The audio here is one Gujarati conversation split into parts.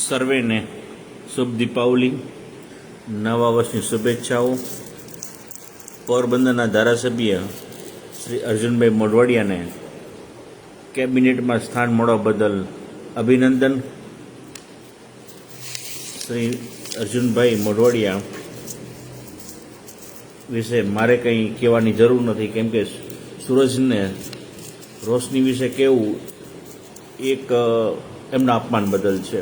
સર્વેને શુભ દીપાવલી, નવા વર્ષની શુભેચ્છાઓ. પોરબંદરના ધારાસભ્ય શ્રી અર્જુનભાઈ મોઢવાડિયાને કેબિનેટમાં સ્થાન મળવા બદલ અભિનંદન. શ્રી અર્જુનભાઈ મોઢવાડિયા વિશે મારે કંઈ કહેવાની જરૂર નથી, કેમ કે સૂરજને રોશની વિશે કહેવું એક એમના અપમાન બદલ છે.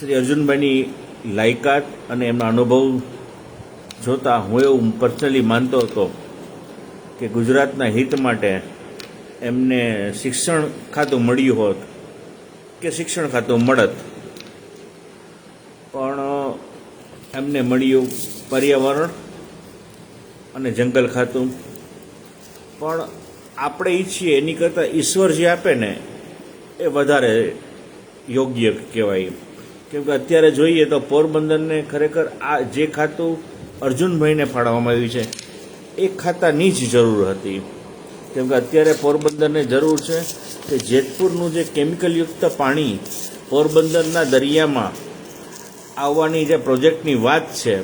શ્રી અર્જુનભાઈની લાયકાત અને એમના અનુભવ જોતા હું એવું પર્સનલી માનતો હતો કે ગુજરાતના હિત માટે એમને શિક્ષણ ખાતું મળ્યું હોત કે શિક્ષણ ખાતું મળત. પણ, એમને મળ્યું પર્યાવરણ અને જંગલ ખાતું. પણ આપણે ઈચ્છીએ એની કરતાં ઈશ્વર જે આપે ને, એ વધારે યોગ્ય કહેવાય. કેમ કે અત્યારે જોઈએ તો પોરબંદરને ખરેખર આ જે ખાતું અર્જુનભાઈને ફાળવવામાં આવ્યું છે, એ ખાતાની જ જરૂર હતી. કેમ કે અત્યારે પોરબંદરને જરૂર છે કે જેતપુરનું જે કેમિકલયુક્ત પાણી પોરબંદરના દરિયામાં આવવાની જે પ્રોજેક્ટની વાત છે,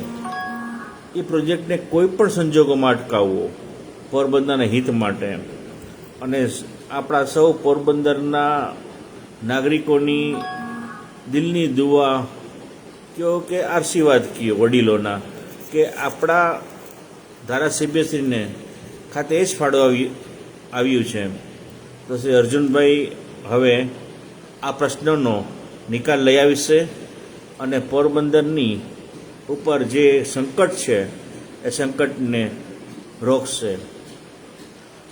એ પ્રોજેક્ટને કોઈ પણ સંજોગોમાં અટકાવવો પોરબંદરના હિત માટે. અને આપણા સૌ પોરબંદરના નાગરિકોની દિલની દુઆ કહો કે આશીર્વાદ કીએ વડીલોના, કે આપણા ધારાસભ્યશ્રીને ખાતે એ જ ફાળો આવી, આવ્યું છે તો શ્રી અર્જુનભાઈ હવે આ પ્રશ્નનો નિકાલ લઈ આવશે અને પોરબંદરની ઉપર જે સંકટ છે, એ સંકટને રોકશે.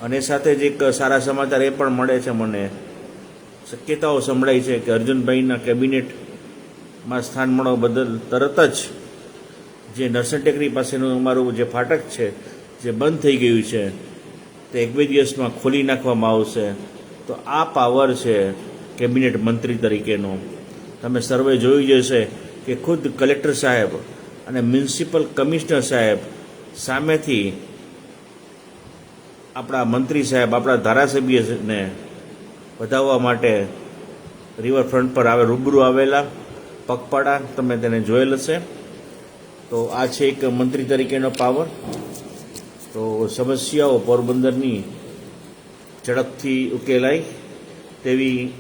અને સાથે જ એક સારા સમાચાર એ પણ મળે છે મને. શક્યતાઓ સંભળાય છે કે અર્જુનભાઈના કેબિનેટમાં સ્થાન મળવા બદલ તરત જ જે નરસિંહ ટેકરી પાસેનું અમારું જે ફાટક છે, જે બંધ થઈ ગયું છે, તે એક બે દિવસમાં ખોલી નાખવામાં આવશે. તો આ પાવર છે કેબિનેટ મંત્રી તરીકેનો. તમે સર્વે જોયું જશે કે ખુદ કલેક્ટર સાહેબ અને મ્યુનિસિપલ કમિશનર સાહેબ સામેથી આપણા મંત્રી સાહેબ, આપણા ધારાસભ્યને વધાવવા માટે રિવરફ્રન્ટ પર આવે, રૂબરૂ આવેલા પગપાળા, તમે તેને જોયેલ હશે. તો આ છે એક મંત્રી તરીકેનો પાવર તો સમસ્યાઓ પોરબંદરની ઝડપથી ઉકેલાય તેવી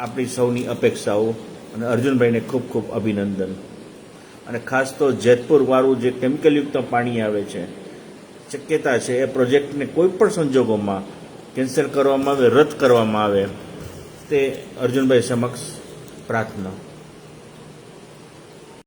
આપણી સૌની અપેક્ષાઓ. અને અર્જુનભાઈને ખૂબ ખૂબ અભિનંદન. અને ખાસ તો જેતપુરવાળું જે કેમિકલયુક્ત પાણી આવે છે, શક્યતા છે એ પ્રોજેક્ટને કોઈ પણ સંજોગોમાં કેન્સલ કરવામાં આવે રદ કરવામાં આવે તે અર્જુનભાઈ સમક્ષ પ્રાર્થના.